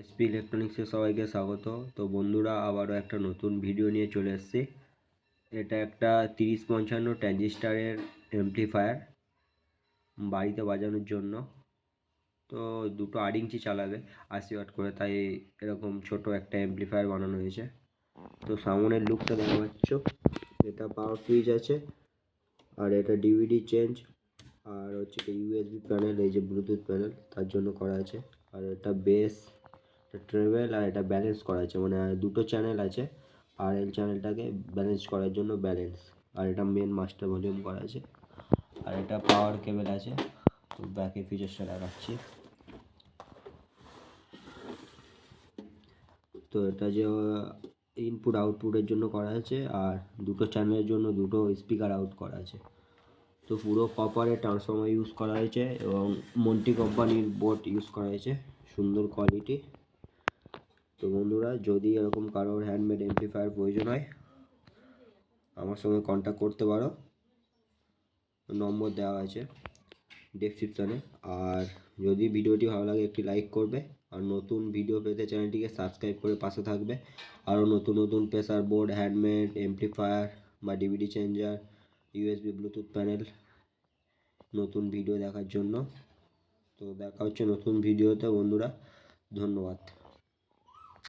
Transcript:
SP ইলেকট্রনিক্সে সবাইকে স্বাগত। তো বন্ধুরা, আবারও একটা নতুন ভিডিও নিয়ে চলে এসেছি। এটা একটা তিরিশ পঞ্চান্ন ট্যাঞ্জিস্টারের অ্যাম্পলিফায়ার বাড়িতে বাজানোর জন্য। তো দুটো আট ইঞ্চি চালাবে, আশি ওয়াট করে, তাই এরকম ছোট একটা অ্যাম্পলিফায়ার বানানো হয়েছে। তো সামনের লুকটা দেখা পাচ্ছ, এটা পাওয়ার সুইচ আছে, আর এটা ডিভিডি চেঞ্জ আর হচ্ছে ইউএসবি প্যানেল এই যে ব্লুটুথ প্যানেল তার জন্য করা আছে। আর এটা বেস ট্রেভেল আর এটা ব্যালেন্স করা আছে। মানে দুটো চ্যানেল আছে আর এল চ্যানেলটাকে ব্যালেন্স করার জন্য ব্যালেন্স আর এটা মেন মাস্টার ভলিউম করা আছে। আর এটা পাওয়ার কেবল আছে। তো ব্যাকে ফিচার্সটা দেখাচ্ছি। তো এটা যে ইনপুট আউটপুটের জন্য করা আছে আর দুটো চ্যানেলের জন্য দুটো স্পিকার আউট করা আছে। তো পুরো কপারে ট্রান্সফর্মার ইউজ করা হয়েছে এবং মন্টি কোম্পানির বোর্ড ইউজ করা হয়েছে। সুন্দর কোয়ালিটি তো বন্ধুরা, যদি এরকম কারোর হ্যান্ডমেড এমপ্লিফায়ার প্রয়োজন হয়, আমার সঙ্গে কন্ট্যাক্ট করতে পারো। নম্বর দেওয়া আছে ডেসক্রিপশানে আর যদি ভিডিওটি ভালো লাগে, একটি লাইক করবে। আর নতুন ভিডিও পেতে চ্যানেলটিকে সাবস্ক্রাইব করে পাশে থাকবে। আরও নতুন নতুন প্রেসার বোর্ড হ্যান্ডমেড এমপ্লিফায়ার বা DVD changer USB Bluetooth panel নতুন ভিডিও দেখার জন্য। তো দেখা হচ্ছে নতুন ভিডিওতে বন্ধুরা। ধন্যবাদ।